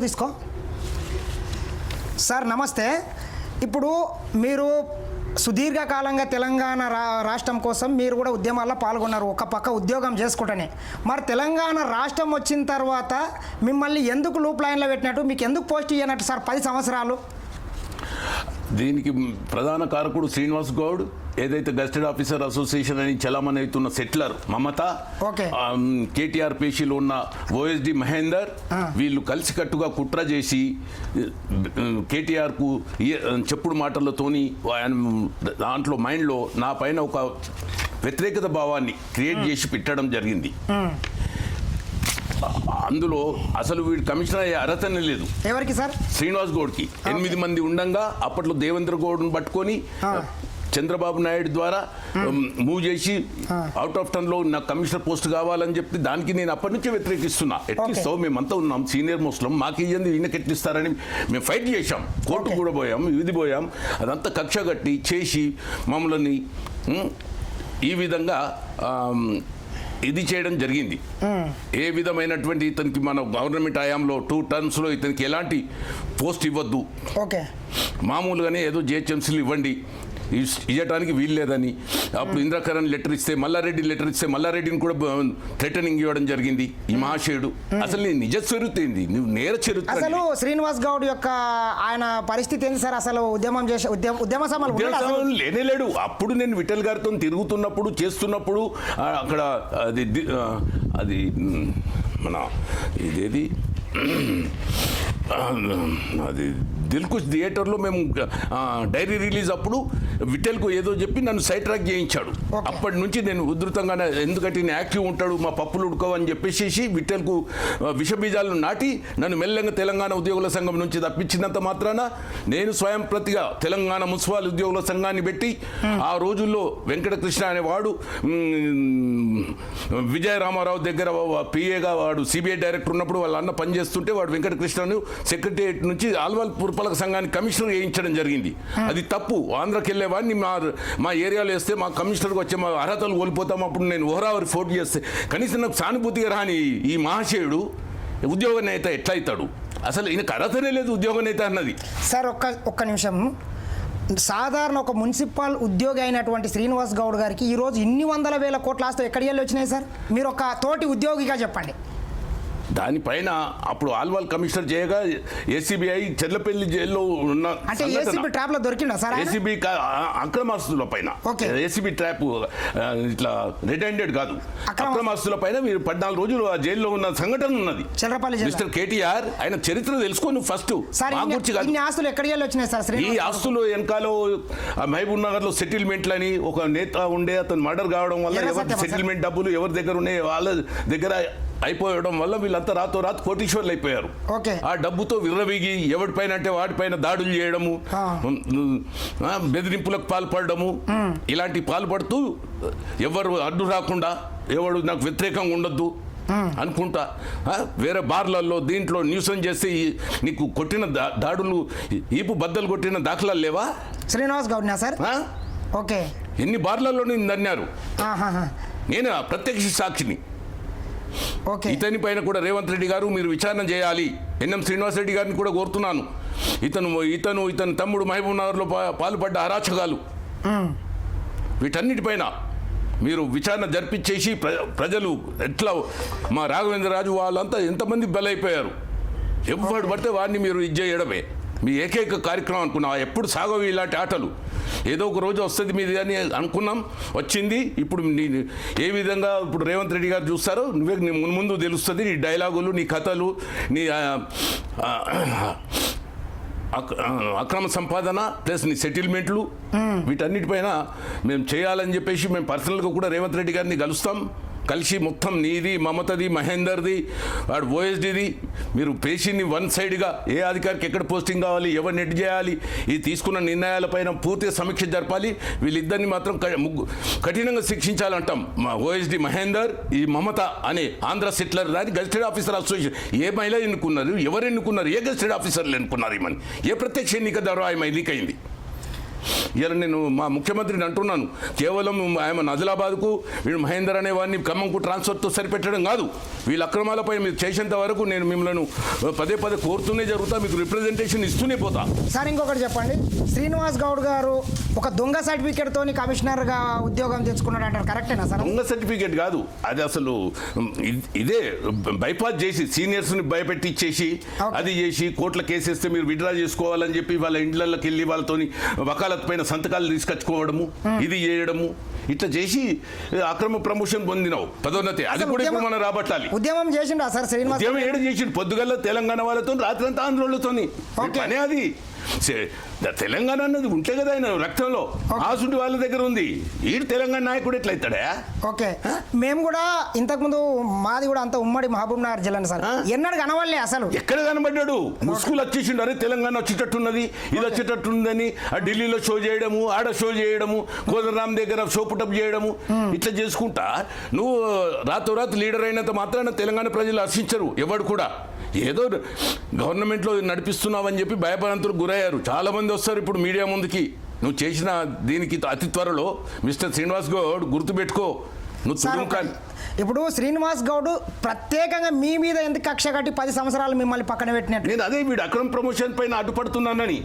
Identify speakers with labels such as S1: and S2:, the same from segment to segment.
S1: తీసుకో. సార్ నమస్తే. ఇప్పుడు మీరు సుదీర్ఘకాలంగా తెలంగాణ రా రాష్ట్రం కోసం మీరు కూడా ఉద్యమాల్లో పాల్గొన్నారు. ఒక పక్క ఉద్యోగం చేసుకుంటేనే. మరి తెలంగాణ రాష్ట్రం వచ్చిన తర్వాత మిమ్మల్ని ఎందుకు లూప్ లైన్లో పెట్టినట్టు? మీకు ఎందుకు పోస్ట్ ఇవ్వనట్టు సార్? పది సంవత్సరాలు.
S2: దీనికి ప్రధాన కారకుడు శ్రీనివాస్ గౌడ్ ఏదైతే గస్టెడ్ ఆఫీసర్ అసోసియేషన్ అని చలామణి అవుతున్న సెటిలర్ మమత. కేటీఆర్ పేషీలో ఉన్న ఓఎస్డి మహేందర్ వీళ్ళు కలిసికట్టుగా కుట్ర చేసి కేటీఆర్కు చెప్పుడు మాటలతోని ఆయన దాంట్లో మైండ్లో నా పైన ఒక వ్యతిరేకత భావాన్ని క్రియేట్ చేసి పెట్టడం జరిగింది. అందులో అసలు వీడు కమిషనర్ అయ్యే అర్హతనే లేదు.
S1: ఎవరికి సార్?
S2: శ్రీనివాస్ గౌడ్కి. ఎనిమిది మంది ఉండంగా అప్పట్లో దేవేంద్ర గౌడ్ను పట్టుకొని. చంద్రబాబు నాయుడు ద్వారా మూవ్ చేసి అవుట్ ఆఫ్ టర్న్లో నాకు కమిషనర్ పోస్ట్ కావాలని చెప్పి దానికి నేను అప్పటి నుంచే వ్యతిరేకిస్తున్నా. ఎట్లిస్తావు మేమంతా ఉన్నాం. సీనియర్ మోస్లం మాకు ఇయ్యంది ఈయనకి ఎట్లిస్తారని మేము ఫైట్ చేశాం. కోర్టు. కూడా పోయాం ఇది పోయాం. అదంతా కక్ష కట్టి చేసి మమ్మల్ని ఈ విధంగా ఇది చేయడం జరిగింది. ఏ విధమైనటువంటి ఇతనికి మన గవర్నమెంట్ హయాంలో టూ టర్మ్స్లో ఇతనికి ఎలాంటి పోస్ట్ ఇవ్వద్దు.
S1: ఓకే.
S2: మామూలుగానే ఏదో జిహెచ్ఎంసీలు ఇవ్వండి. ఇవ్వటానికి వీలు లేదని. అప్పుడు ఇంద్రకరణ్ లెటర్ ఇస్తే మల్లారెడ్డి లెటర్ ఇస్తే మల్లారెడ్డిని కూడా థ్రెటనింగ్ ఇవ్వడం జరిగింది. ఈ మహాశయుడు. అసలు నీ నిజ చరిత్ర ఏంది? నువ్వు నేర చరిత్ర
S1: అసలు శ్రీనివాస్ గౌడ్ యొక్క ఆయన పరిస్థితి ఏంది సార్? అసలు ఉద్యమం చేసే ఉద్యమ ఉద్యమ సభలు
S2: లేనే లేడు. అప్పుడు నేను విఠల్ గారితో తిరుగుతున్నప్పుడు చేస్తున్నప్పుడు అక్కడ అది అది మన ఇదేది? అది దిల్కుష్ థియేటర్లో మేము డైరీ రిలీజ్ అప్పుడు విఠల్కు ఏదో చెప్పి నన్ను సైట్ ట్రాక్ చేయించాడు. అప్పటి నుంచి నేను ఉధృతంగా ఎందుకంటే నేను యాక్టివ్ ఉంటాడు మా పప్పులు ఉడుకోవని చెప్పేసి విఠల్కు విషబీజాలను నాటి నన్ను మెల్లంగా తెలంగాణ ఉద్యోగుల సంఘం నుంచి తప్పించినంత మాత్రాన నేను స్వయం ప్రతిగా తెలంగాణ మున్సిపల్ ఉద్యోగుల సంఘాన్ని పెట్టి ఆ రోజుల్లో వెంకటకృష్ణ అనేవాడు విజయ రామారావు దగ్గర పిఏగా వాడు సిబిఐ డైరెక్టర్ ఉన్నప్పుడు వాళ్ళ అన్న పనిచేస్తుంటే వాడు వెంకటకృష్ణను సెక్రటరియట్ నుంచి ఆల్వాల్ పురపాలక సంఘానికి కమిషనర్ వేయించడం జరిగింది. అది తప్పు. ఆంధ్రకి వెళ్ళేవాడిని మా మా ఏరియాలో వేస్తే మా కమిషనర్కి వచ్చే మా అర్హతలు కోల్పోతాం. అప్పుడు నేను ఓహరావరి ఫోర్ట్ చేస్తే కనీసం నాకు సానుభూతిగా రాని ఈ మహాశయుడు ఉద్యోగ నేత ఎట్లా అవుతాడు అసలు ఈయనకు అర్హతనే లేదు ఉద్యోగ నేత అన్నది.
S1: సార్ ఒక్క ఒక్క నిమిషం. సాధారణ ఒక మున్సిపల్ ఉద్యోగి అయినటువంటి శ్రీనివాస్ గౌడ్ గారికి ఈరోజు ఇన్ని వందల వేల కోట్ల ఆస్తి ఎక్కడికి వెళ్ళి వచ్చినాయి సార్? మీరు ఒక తోటి ఉద్యోగిగా చెప్పండి.
S2: దానిపైన అప్పుడు ఆల్వాల్ కమిషనర్ చేయగా ఏసీబీఐ చెర్లపల్లి జైల్లో ఉన్న.
S1: ఏసీబీ
S2: అక్రమాస్తుల పైన
S1: ఓకే.
S2: ఏసీబీ ట్రాప్ ఇట్లా రెడ్ హ్యాండెడ్ కాదు
S1: అక్రమ-
S2: అక్రమాస్తుల పైన మీరు పద్నాలుగు రోజులు ఆ జైల్లో ఉన్న సంఘటన ఉన్నది. మిస్టర్ కేటీఆర్ ఆయన చరిత్ర తెలుసుకో నువ్వు ఫస్ట్
S1: ఆస్తులు సార్
S2: ఈ ఆస్తులు వెనకాల మహబూబ్ నగర్లో సెటిల్మెంట్లని ఒక నేత ఉండే అతను మర్డర్ కావడం వల్ల ఎవరి? సెటిల్మెంట్ డబ్బులు ఎవరి దగ్గర ఉన్నాయి వాళ్ళ దగ్గర అయిపోవడం వల్ల వీళ్ళంతా రాతో రాత్ కోటీశ్వర్లు అయిపోయారు
S1: ఓకే.
S2: ఆ డబ్బుతో విర్రవీగి ఎవరిపైన అంటే వాటిపైన దాడులు చేయడము బెదిరింపులకు పాల్పడము ఇలాంటి పాల్పడుతూ ఎవరు అడ్డు రాకుండా ఎవడు నాకు వ్యతిరేకంగా ఉండొద్దు అనుకుంటా వేరే బార్లలో దీంట్లో న్యూసన్ చేస్తే ఈ- నీకు కొట్టిన దా- దాడులు ఈపు బద్దలు కొట్టిన దాఖలాలు లేవా?
S1: శ్రీనివాస్ గౌడ్నా సార్? ఓకే.
S2: ఎన్ని బార్లలో నిన్ను అన్నారు
S1: ఆహాహా.
S2: నేను ప్రత్యక్ష సాక్షిని. ఇతని పైన కూడా రేవంత్ రెడ్డి గారు మీరు విచారణ చేయాలి. ఎన్ఎం శ్రీనివాస్ రెడ్డి గారిని కూడా కోరుతున్నాను. ఇతను ఇతను ఇతని తమ్ముడు మహబూబ్ నగర్లో పాల్పడ్డ అరాచకాలు. వీటన్నిటిపైన మీరు విచారణ జరిపించేసి ప్ర ప్రజలు ఎట్లా మా రాఘవేంద్రరాజు వాళ్ళంతా ఎంతమంది బలైపోయారు? ఎవడు పడితే వాడిని మీరు ఇది చేయడమే. మీ ఏకైక కార్యక్రమం అనుకున్నాం ఎప్పుడు సాగవు ఇలాంటి ఆటలు. ఏదో ఒక రోజు వస్తుంది మీది అని అనుకున్నాం వచ్చింది. ఇప్పుడు నీ ఏ విధంగా ఇప్పుడు రేవంత్ రెడ్డి గారు చూస్తారో నువ్వే నీ ముందు ముందు తెలుస్తుంది నీ డైలాగులు నీ కథలు నీ అక్రమ సంపాదన ప్లస్ నీ సెటిల్మెంట్లు వీటన్నిటిపైన మేము చేయాలని చెప్పేసి మేము పర్సనల్గా కూడా రేవంత్ రెడ్డి గారిని కలుస్తాం. కలిసి మొత్తం నీది మమతది మహేందర్ది వాడు ఓఎస్డిది మీరు పేషీని వన్ సైడ్గా ఏ అధికారికి ఎక్కడ పోస్టింగ్ కావాలి ఎవరిని నెట్ చేయాలి ఈ తీసుకున్న నిర్ణయాలపైన పూర్తి సమీక్ష జరపాలి వీళ్ళిద్దరిని మాత్రం కఠినంగా శిక్షించాలంటాం. మా ఓఎస్డి మహేందర్ ఈ మమత అనే ఆంధ్ర సెటిలర్ దాని గజిటెడ్ ఆఫీసర్ అసోసియేషన్ ఏ మహిళ ఎన్నుకున్నారు ఎవరు ఎన్నుకున్నారు ఏ గజిటెడ్ ఆఫీసర్లు ఎన్నుకున్నారు ఏమని ఏ ప్రత్యక్ష ఎన్నిక ద్వారా ఆమె ఎన్నికైంది ఇలా నేను మా ముఖ్యమంత్రిని అంటున్నాను. కేవలం ఆయన ఆదిలాబాద్కు వీడు మహేందర్ అనే వాడిని ఖమ్మంకు ట్రాన్స్ఫర్తో సరిపెట్టడం కాదు. వీళ్ళ అక్రమాలపై మీరు చేసేంత వరకు నేను మిమ్మల్ని పదే పదే కోరుతూనే జరుగుతా మీకు రిప్రజెంటేషన్ ఇస్తూనే పోతా.
S1: సార్ ఇంకొకటి చెప్పండి. శ్రీనివాస్ గౌడ్ గారు ఒక దొంగ సర్టిఫికేట్ తోని కమిషనర్గా ఉద్యోగం తెచ్చుకున్నాడు అంటారు. కరెక్టేనా సార్?
S2: దొంగ సర్టిఫికేట్ కాదు. అది అసలు ఇదే బైపాస్ చేసి సీనియర్స్ని భయపెట్టి ఇచ్చేసి
S1: Okay.
S2: అది చేసి కోర్టుల కేసేస్తే మీరు విడ్రా చేసుకోవాలని చెప్పి వాళ్ళ ఇండ్లకి వెళ్ళి వాళ్ళతోని వకాలత్ పైన సంతకాలు తీసుకొచ్చుకోవడము ఇది చేయడము ఇట్లా చేసి అక్రమ ప్రమోషన్ పొందినావు. పదోన్నతి అది కూడా ఇప్పుడు మనం రాబట్టాలి.
S1: ఉద్యమం చేసిండా సార్ శ్రీనివాస్
S2: ఉద్యమం ఏడు చేసి పొద్దుగల్ల తెలంగాణ వాళ్ళతో రాత్రంతా
S1: Okay.
S2: పనే అది. తెలంగాణ అన్నది ఉంటే కదా ఆయన రక్తంలో. ఆసుంటి వాళ్ళ దగ్గర ఉంది. ఈడు తెలంగాణ నాయకుడు ఎట్లయితాడా?
S1: ఓకే. మేము కూడా ఇంతకుముందు మాది కూడా అంత ఉమ్మడి మహబూబ్ నగర్ జిల్లాని సార్. ఎన్నడు కనవల్లే అసలు.
S2: ఎక్కడ కనబడ్డాడు? ముసుగులు వచ్చేసిండు. అరే తెలంగాణ వచ్చేటట్టున్నది ఇది వచ్చేటట్టుందని ఆ ఢిల్లీలో షో చేయడము ఆడ షో చేయడము కోదరాం దగ్గర షో పుటప్ చేయడము ఇట్లా చేసుకుంటా? నువ్వు రాతోరాత్ లీడర్ అయినంత మాత్రాన తెలంగాణ ప్రజలు హర్షించరు ఎవడు కూడా. ఏదో గవర్నమెంట్లో నడిపిస్తున్నావని చెప్పి భయపడంతులు గురయ్యారు చాలా మంది వస్తారు ఇప్పుడు మీడియా ముందుకి. నువ్వు చేసిన దీనికి అతి త్వరలో మిస్టర్ శ్రీనివాస్ గౌడ్ గుర్తుపెట్టుకో. నువ్వు కానీ
S1: ఇప్పుడు శ్రీనివాస్ గౌడ్ ప్రత్యేకంగా మీ మీద ఎందుకు కక్ష కట్టి పది సంవత్సరాలు మిమ్మల్ని పక్కన పెట్టినట్టు?
S2: నేను అదే వీడు అక్రమ ప్రమోషన్ పైన అడ్డుపడుతున్నానని.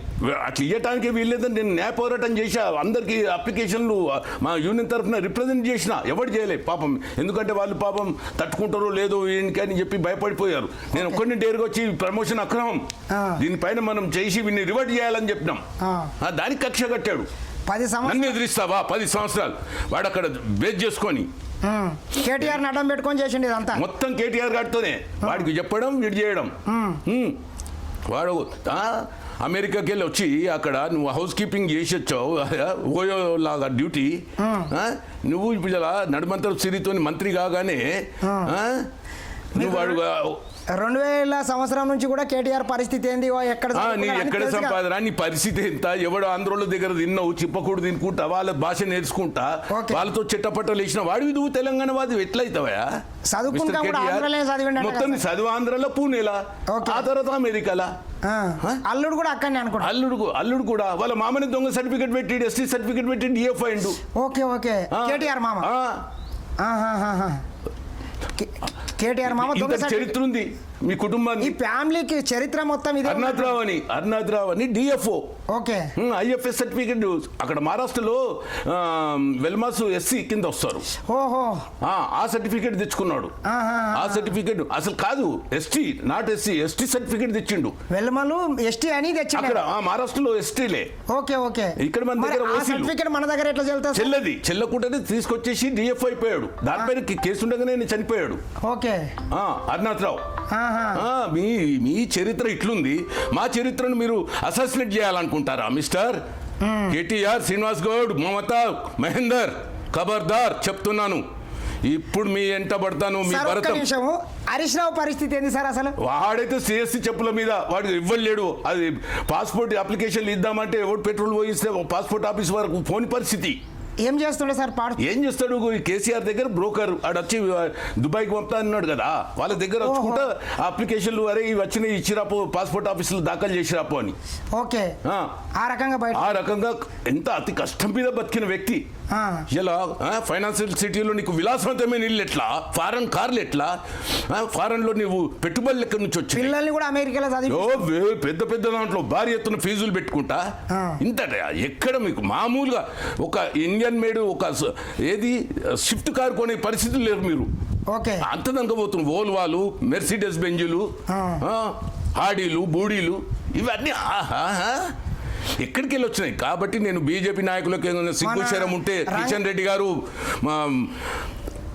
S2: అట్లా ఇవ్వటానికి వీల్లేదని నేను న్యాయ పోరాటం చేశా? అందరికీ అప్లికేషన్లు మా యూనియన్ తరఫున రిప్రజెంట్ చేసిన ఎవరు చేయలే పాపం. ఎందుకంటే వాళ్ళు పాపం తట్టుకుంటారో లేదో ఏంటి అని చెప్పి భయపడిపోయారు. నేను ఒక్కడిని డేరుగా వచ్చి ప్రమోషన్ అక్రమం.
S1: దీనిపైన
S2: మనం చేసి వీడిని రివర్ట్ చేయాలని చెప్పినాం. దానికి కక్ష కట్టాడు.
S1: పది సంవత్సరాలు
S2: ఎదిరిస్తావా? పది సంవత్సరాలు. వాడు అక్కడ బేస్ చేసుకొని.
S1: కేటీఆర్ అడ్డం పెట్టుకొని చేసిండు ఇదంతా.
S2: మొత్తం కేటీఆర్ గారితోనే వాడికి చెప్పడం వీడు చేయడం. వాడు అమెరికాకి వెళ్ళి వచ్చి అక్కడ నువ్వు హౌస్ కీపింగ్ చేసి వచ్చావు ఓయో లాగా డ్యూటీ నువ్వు ఇప్పుడు నడుమంతర సిరితో మంత్రి కాగానే నువ్వు వాడు
S1: రెండు వేల సంవత్సరం నుంచి కూడా కేటీఆర్ పరిస్థితి ఏంది? ఎక్కడ
S2: నీ ఎక్కడ. సంపాదన? నీ పరిస్థితి ఎంత? ఎవడు ఆంధ్రోళ్ళ దగ్గర తిన్నావు చిప్పకూడు తినుకుంటా వాళ్ళ భాష నేర్చుకుంటా. వాళ్ళతో చిట్టపట్టలు వేసిన వాడివి నువ్వు తెలంగాణ వాది ఎట్లయితావా
S1: చదువుకుంటా కూడా ఆంధ్రలోనే చదివిండు అంట
S2: మొత్తం చదువు ఆంధ్రలో పూణేలా. ఆ తర్వాత అమెరికాలా.
S1: అల్లుడు కూడా అక్కడనే అనుకుంటా.
S2: అల్లుడు అల్లుడు కూడా. వాళ్ళ మామని దొంగ సర్టిఫికెట్ పెట్టి ఎస్టీ సర్టిఫికెట్ పెట్టి అయిండు
S1: ఓకే ఓకే. కేటీఆర్ మామ. కేటీఆర్ మామ.
S2: చరిత్ర ఉంది మీ
S1: ఈ
S2: కుటుంబాన్ని
S1: ఫ్యామిలీకి చరిత్ర మొత్తం ఇదే
S2: అర్నాథ్ రావు అని అర్నాథ్ రావు అని డిఎఫ్ఓ
S1: ఓకే
S2: ఐఎఫ్ఎస్ సర్టిఫికెట్ అక్కడ మహారాష్ట్రలో వెల్మాస్ ఎస్సీ కింద వస్తారు.
S1: ఓహో.
S2: ఆ, సర్టిఫికెట్ తెచ్చుకున్నాడు. ఆ సర్టిఫికెట్ అసలు కాదు ST not SC ST certificate తెచ్చిండు.
S1: వెల్మలు ఎస్టీ అని తెచ్చిండు.
S2: మహారాష్ట్రలో ఎస్టీలే
S1: ఓకే ఓకే.
S2: ఇక్కడ మన దగ్గర.
S1: సర్టిఫికేట్ మన దగ్గర ఎట్లా చెల్తా
S2: చెల్లది. చెల్లకుంటేనే తీసుకొచ్చేసి డిఎఫ్ అయిపోయాడు. దానిపైన కేసు ఉండగానే చనిపోయాడు.
S1: ఓకే.
S2: ఆ, మీ మీ చరిత్ర ఇట్లుంది. మా చరిత్రను మీరు అసోసినేట్ చేయాలనుకుంటారా మిస్టర్? కేటీఆర్ శ్రీనివాస్ గౌడ్ మమతా మహేందర్ ఖబర్దార్ చెప్తున్నాను. ఇప్పుడు మీ ఎంట పడతాను మీ భరతం.
S1: పరిస్థితి ఏంది సార్ అసలు?
S2: వాడైతే సిఎస్సి చెప్పుల మీద వాడికి ఇవ్వలేడు అది పాస్పోర్ట్ అప్లికేషన్లు ఇద్దామంటే ఎవరు పెట్రోల్ పోయిస్తే పాస్పోర్ట్ ఆఫీస్ వరకు ఫోన్ పరిస్థితి.
S1: ఏం చేస్తుండే సార్ పాడు?
S2: ఏం చేస్తాడు కేసీఆర్ దగ్గర బ్రోకర్ ఆడు వచ్చి దుబాయ్కి పంపుతా అన్నాడు కదా. వాళ్ళ దగ్గర. వచ్చుకుంటా అప్లికేషన్లు అరే ఇవి వచ్చినాయి ఇచ్చిరాపో పాస్పోర్ట్ ఆఫీసులు దాఖలు చేసిరాపో అని.
S1: ఓకే.
S2: ఆ,
S1: రకంగా బయట
S2: ఆ రకంగా ఎంత అతి కష్టం మీద బతికిన వ్యక్తి. ఇలా ఫైనాన్షియల్ సిటీలో నీకు విలాసవంతమైన ఇల్లు ఎట్లా? ఫారెన్ కార్లు ఎట్లా? ఫారెన్లో నీవు పెట్టుబడులు ఎక్కడి నుంచి వచ్చాయి
S1: పిల్లల్ని కూడా అమెరికాలో చదివి
S2: పెద్ద పెద్ద దాంట్లో భారీ ఎత్తున ఫీజులు పెట్టుకుంటా. ఇంత ఎక్కడ మీకు మామూలుగా ఒక ఇండియన్ మేడ్ ఒక ఏది? షిఫ్ట్ కార్ కొనే పరిస్థితులు లేరు మీరు.
S1: ఓకే.
S2: అంత పోతున్నారు ఓల్వాలు మెర్సిడెస్ బెంజులు హాడీలు బూడీలు ఇవన్నీ ఆహాహా. ఎక్కడికి వెళ్ళి వచ్చినాయి కాబట్టి నేను బీజేపీ నాయకులకు ఏదైనా సిగ్గుశరం ఉంటే కిషన్ రెడ్డి గారు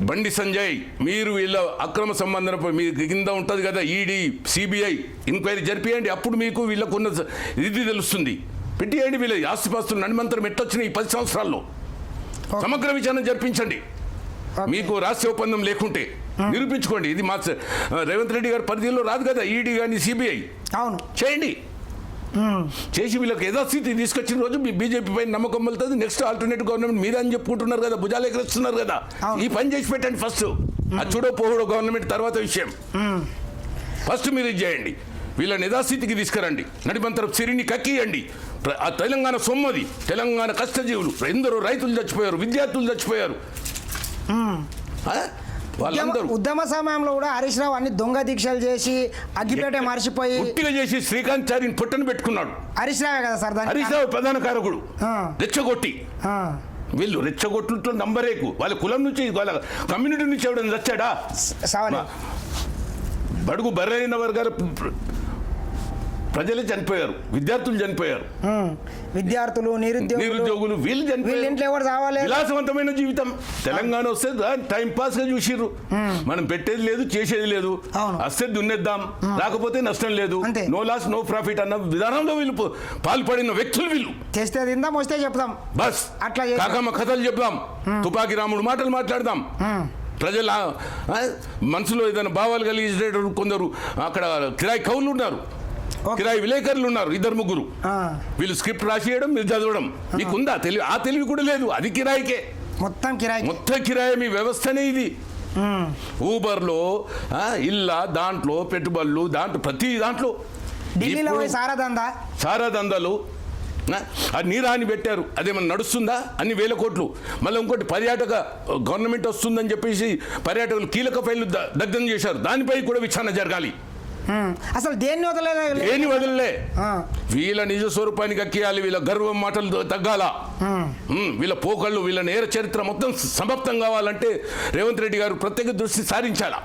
S2: బండి సంజయ్ మీరు వీళ్ళ అక్రమ సంబంధం మీ కింద ఉంటుంది కదా ఈడీ సిబిఐ ఎంక్వైరీ జరిపియండి. అప్పుడు మీకు వీళ్ళకు ఉన్న స- ఇది తెలుస్తుంది. పెట్టియండి వీళ్ళ ఆస్తిపాస్తులు. నడిమంతరం ఎట్టొచ్చినాయి ఈ పది సంవత్సరాల్లో? సమగ్ర విచారణ జరిపించండి. మీకు రహస్య ఒప్పందం లేకుంటే నిరూపించుకోండి. ఇది మా రేవంత్ రెడ్డి గారి పరిధిలో రాదు కదా ఈడీ కానీ సిబిఐ.
S1: అవును.
S2: చేయండి. చేసి వీళ్ళకి యథాస్థితి తీసుకొచ్చిన రోజు మీ బీజేపీ పైన నమ్మకం వెళ్తుంది నెక్స్ట్ ఆల్టర్నేటివ్ గవర్నమెంట్ మీరే అని చెప్పుకుంటున్నారు కదా భుజాలు ఎగరేస్తున్నారు కదా. ఈ పని చేసి పెట్టండి ఫస్ట్. అది చూడో పోవడో గవర్నమెంట్ తర్వాత విషయం. ఫస్ట్ మీరు ఇది చేయండి. వీళ్ళని యథాస్థితికి తీసుకురండి. నడిమంతరం సిరిని కక్కియండి. ఆ తెలంగాణ సొమ్మది. తెలంగాణ కష్టజీవులు. ఎందరో రైతులు చచ్చిపోయారు విద్యార్థులు చచ్చిపోయారు.
S1: ఉద్యమ- సమయంలో కూడా హరీష్ రావు అన్ని దొంగ దీక్షలు చేసి అగ్గిపేట మర్చిపోయి
S2: పుట్టిగా చేసి శ్రీకాంత్ చారిని పుట్టను పెట్టుకున్నాడు.
S1: హరీష్ రావే కదా సార్
S2: హరీష్ రావు ప్రధాన కారకుడు. రెచ్చగొట్టి. వీళ్ళు రెచ్చగొట్టుతో నంబరేకు. వాళ్ళ కులం నుంచి వాళ్ళ కమ్యూనిటీ నుంచి
S1: సావని
S2: మా- బడుగు బర్రైన వర్గాల ప్రజలే చనిపోయారు విద్యార్థులు చనిపోయారు.
S1: విద్యార్థులు నిరుద్యోగులు.
S2: నిరుద్యోగులు వీళ్ళు
S1: వీళ్ళ
S2: చనిపోయారు
S1: ఇంట్లో ఎవరు చావాలి
S2: విలాసవంతమైన జీవితం. తెలంగాణ వస్తే టైం పాస్గా చూసిర్రు. మనం పెట్టేది లేదు చేసేది లేదు. వస్తే దున్నేద్దాం. రాకపోతే నష్టం లేదు. నో లాస్ నో ప్రాఫిట్ అన్న విధానంలో వీళ్ళు పాల్పడిన వ్యక్తులు వీళ్ళు.
S1: తెస్తే తిందాం వస్తే చెప్తాం
S2: బస్.
S1: అట్లా.
S2: కాకమ్మ కథలు చెప్దాం. తుపాకి రాముడు మాటలు మాట్లాడదాం. ప్రజల మనసులో ఏదైనా భావాలు కలిగించేటప్పుడు కొందరు అక్కడ కిరాయి కవులు ఉన్నారు. కిరాయి విలేకరులు ఉన్నారు ఇద్దరు ముగ్గురు. వీళ్ళు స్క్రిప్ట్ రాసియడం మీరు చదవడం. మీకుందా తెలివి ఆ తెలివి కూడా లేదు అది కిరాయికే.
S1: మొత్తం కిరాయి
S2: మొత్తం కిరాయి మీ వ్యవస్థనే ఇది. ఊబర్లో ఇల్లా దాంట్లో పెట్టుబడులు దాంట్లో ప్రతి దాంట్లో.
S1: ఢిల్లీలో
S2: ఇప్పుడు
S1: పోయి సారా దందా
S2: సారా దందాలు ఆ, ఆ నీరాని పెట్టారు. అదేమన్నా నడుస్తుందా? అన్ని వేల కోట్లు. మళ్ళీ ఇంకోటి పర్యాటక గవర్నమెంట్ వస్తుందని చెప్పేసి పర్యాటకులు కీలక ఫైళ్ళు ద- దగ్ధం చేశారు. దానిపై కూడా విచారణ జరగాలి.
S1: అసలు దేన్ని వదలేదు
S2: ఏని వదలలే? వీళ్ళ నిజ స్వరూపానికి అక్కియాలి వీళ్ళ గర్వం మాటలు తగ్గాల? వీళ్ళ పోకళ్ళు వీళ్ళ నేర చరిత్ర మొత్తం సమాప్తం కావాలంటే రేవంత్ రెడ్డి గారు ప్రత్యేక దృష్టి సారించాలా?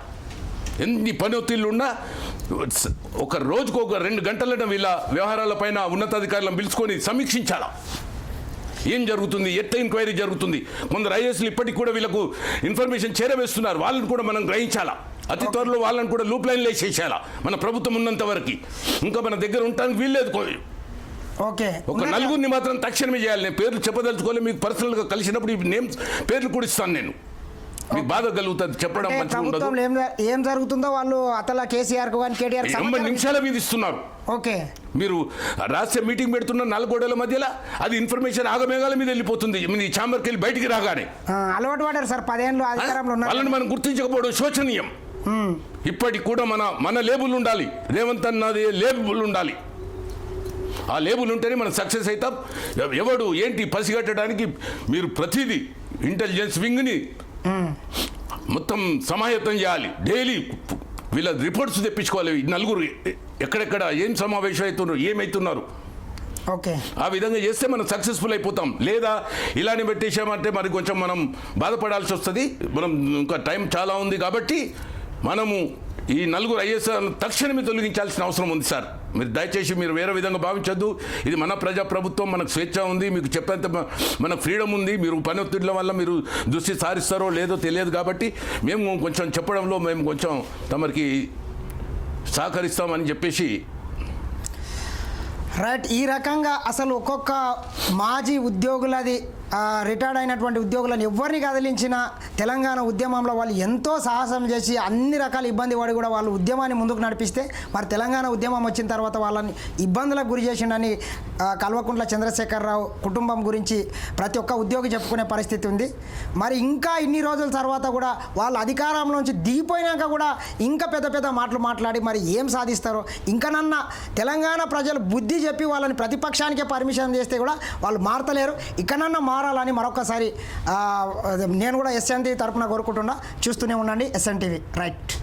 S2: ఎన్ని పని ఒత్తిళ్ళు ఉన్నా ఒక రోజుకు ఒక రెండు గంటలన వీళ్ళ వ్యవహారాలపైన ఉన్నతాధికారులను పిలుచుకొని సమీక్షించాలా? ఏం జరుగుతుంది? ఎట్ట ఎంక్వైరీ జరుగుతుంది? కొందరు ఐఏఎస్లు ఇప్పటికి కూడా వీళ్ళకు ఇన్ఫర్మేషన్ చేరవేస్తున్నారు. వాళ్ళని కూడా మనం గ్రహించాలా? అతి త్వరలో వాళ్ళని కూడా లూప్ లైన్లో వేసేసేయాలా మన ప్రభుత్వం ఉన్నంత వరకు. ఇంకా మన దగ్గర ఉండటానికి వీల్లేదు
S1: ఓకే.
S2: ఒక? నలుగురిని మాత్రం తక్షణమే చేయాలి. నేను పేర్లు చెప్పదలుచుకోలే మీకు పర్సనల్గా కలిసినప్పుడు ఈ నేమ్స్ పేర్లు కూడా ఇస్తాను నేను. మీకు బాధ కలుగుతుంది చెప్పడం మంచిగా
S1: ఏం జరుగుతుందో వాళ్ళు అతల కేసీఆర్ కేటీఆర్
S2: నిమిషాల మీద ఇస్తున్నారు.
S1: ఓకే.
S2: మీరు రాష్ట్ర మీటింగ్ పెడుతున్న నాలుగోడల మధ్యలో అది ఇన్ఫర్మేషన్ ఆగమేఘాల మీద వెళ్ళిపోతుంది. మీ ఛాంబర్కి వెళ్ళి బయటికి రాగానే.
S1: అలవాటు పడ్డారు సార్ పదేళ్ళు అధికారంలో
S2: వాళ్ళని మనం గుర్తించకపోవడం శోచనీయం. ఇప్పటికి కూడా మన మన లేబుల్ ఉండాలి. రేవంత్ అన్నది లేబుల్ ఉండాలి. ఆ లేబుల్ ఉంటేనే మనం సక్సెస్ అవుతాం. ఎవ- ఎవడు ఏంటి పసిగట్టడానికి మీరు ప్రతిదీ ఇంటెలిజెన్స్ వింగ్ని మొత్తం సమాయత్తం చేయాలి. డైలీ వీళ్ళ రిపోర్ట్స్ తెప్పించుకోవాలి. నలుగురు ఎక్కడెక్కడ ఏం సమావేశం అవుతున్నారు ఏమవుతున్నారు
S1: ఓకే.
S2: ఆ విధంగా చేస్తే మనం సక్సెస్ఫుల్ అయిపోతాం. లేదా ఇలానే పెట్టేసామంటే మరి కొంచెం మనం బాధపడాల్సి వస్తుంది. మనం ఇంకా టైం చాలా ఉంది కాబట్టి మనము ఈ నలుగురు ఐఎస్ఆర్ తక్షణమే తొలగించాల్సిన అవసరం ఉంది సార్. మీరు దయచేసి మీరు వేరే విధంగా భావించద్దు. ఇది మన ప్రజా ప్రభుత్వం మనకు స్వేచ్ఛ ఉంది మీకు చెప్పేంత మన ఫ్రీడమ్ ఉంది మీరు పని ఒత్తిడిల వల్ల మీరు దృష్టి సారిస్తారో లేదో తెలియదు కాబట్టి మేము కొంచెం చెప్పడంలో మేము కొంచెం తమరికి సహకరిస్తామని చెప్పేసి
S1: రైట్ ఈ రకంగా అసలు ఒక్కొక్క మాజీ ఉద్యోగులది రిటైర్డ్ అయినటువంటి ఉద్యోగులను ఎవరిని కదిలించిన తెలంగాణ ఉద్యమంలో వాళ్ళు ఎంతో సాహసం చేసి అన్ని రకాల ఇబ్బంది పడి కూడా వాళ్ళు ఉద్యమాన్ని ముందుకు నడిపిస్తే మరి తెలంగాణ ఉద్యమం వచ్చిన తర్వాత వాళ్ళని ఇబ్బందులకు గురి చేసిండని కల్వకుంట్ల చంద్రశేఖరరావు కుటుంబం గురించి ప్రతి ఒక్క ఉద్యోగి చెప్పుకునే పరిస్థితి ఉంది. మరి ఇంకా ఇన్ని రోజుల తర్వాత కూడా వాళ్ళు అధికారంలోంచి దిగిపోయినాక కూడా ఇంకా పెద్ద పెద్ద మాటలు మాట్లాడి మరి ఏం సాధిస్తారో ఇంకనన్నా తెలంగాణ ప్రజలు బుద్ధి చెప్పి వాళ్ళని ప్రతిపక్షానికే పర్మిషన్ చేస్తే కూడా వాళ్ళు మారతలేరు. ఇకనన్నా మారాలని మరొకసారి నేను కూడా ఎస్ఎన్ టీవీ తరపున కోరుకుంటున్నా. చూస్తూనే ఉండండి ఎస్ఎన్ టీవీ రైట్